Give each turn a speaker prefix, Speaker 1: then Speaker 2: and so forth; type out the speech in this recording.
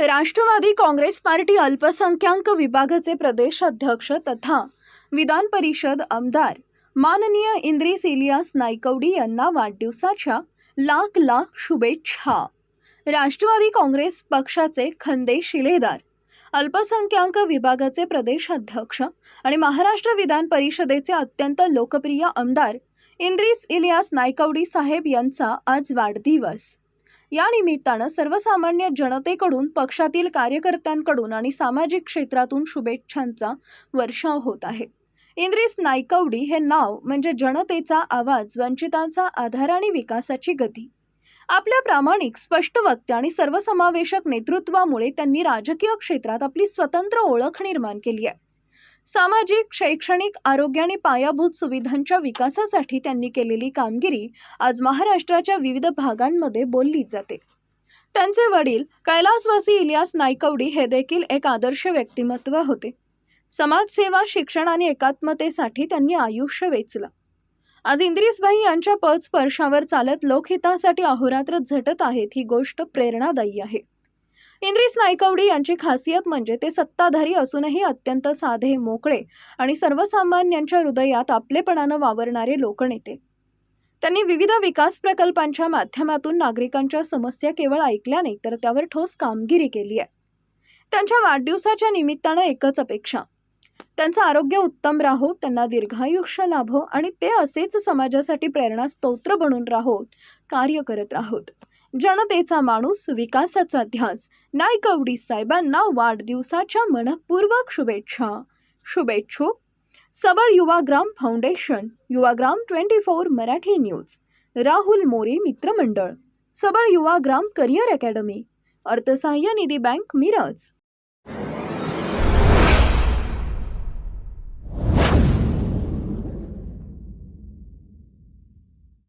Speaker 1: Rashtrawadi Congress party अल्पसंख्याक विभागाचे प्रदेश अध्यक्ष तथा विधान परिषद आमदार माननीय इंद्रिस इलियास नायकवडी यांना वाढदिवसाच्या लाख लाख शुभेच्छा. राष्ट्रवादी काँग्रेस पक्षाचे खंदे शिलेदार अल्पसंख्याक विभागाचे प्रदेश अध्यक्ष आणि महाराष्ट्र विधान परिषदेचे अत्यंत लोकप्रिय आमदार इंद्रिस इलियास नायकवडी साहेब यांचा आज वाढदिवस. या निमित्तानं सर्वसामान्य जनतेकडून पक्षातील कार्यकर्त्यांकडून आणि सामाजिक क्षेत्रातून शुभेच्छांचा वर्षाव होत आहे. इंद्रिस नायकवडी हे नाव म्हणजे जनतेचा आवाज वंचितांचा आधार आणि विकासाची गती. आपल्या प्रामाणिक स्पष्ट वक्त्या आणि सर्वसमावेशक नेतृत्वामुळे त्यांनी राजकीय क्षेत्रात आपली स्वतंत्र ओळख निर्माण केली आहे. सामाजिक शैक्षणिक आरोग्य आणि पायाभूत सुविधांच्या विकासासाठी त्यांनी केलेली कामगिरी आज महाराष्ट्राच्या विविध भागांमध्ये बोलली जाते. त्यांचे वडील कैलासवासी इलियास नायकवडी हे देखील एक आदर्श व्यक्तिमत्व होते. समाजसेवा शिक्षण आणि एकात्मतेसाठी त्यांनी आयुष्य वेचलं. आज इंद्रिसबाई यांच्या पद स्पर्शावर चालत लोकहितासाठी अहोरात्र झटत आहेत ही गोष्ट प्रेरणादायी आहे. इंद्रिस नायकवडी यांची खासियत म्हणजे ते सत्ताधारी असूनही अत्यंत साधे मोकळे आणि सर्वसामान्यांच्या हृदयात आपलेपणानं वावरणारे लोकनेते. त्यांनी विविध विकास प्रकल्पांच्या माध्यमातून नागरिकांच्या समस्या केवळ ऐकल्या नाही तर त्यावर ठोस कामगिरी केली आहे. त्यांच्या वाढदिवसाच्या निमित्तानं एकच अपेक्षा. त्यांचं आरोग्य उत्तम राहो त्यांना दीर्घायुष्य लाभो आणि ते असेच समाजासाठी प्रेरणा स्तोत्र बनून राहोत कार्य करत राहोत. जनतेचा माणूस विकासाचा ध्यास. नायकवडी साहेबांना वाढदिवसाच्या मनपूर्वक शुभेच्छा. शुभेच्छुक. Sabal Yuvagram foundation. Yuvagram twenty four Marathi news. Rahul More मित्रमंडळ. Sabal Yuvagram career academy. अर्थसहाय्य निधी बँक मिरज.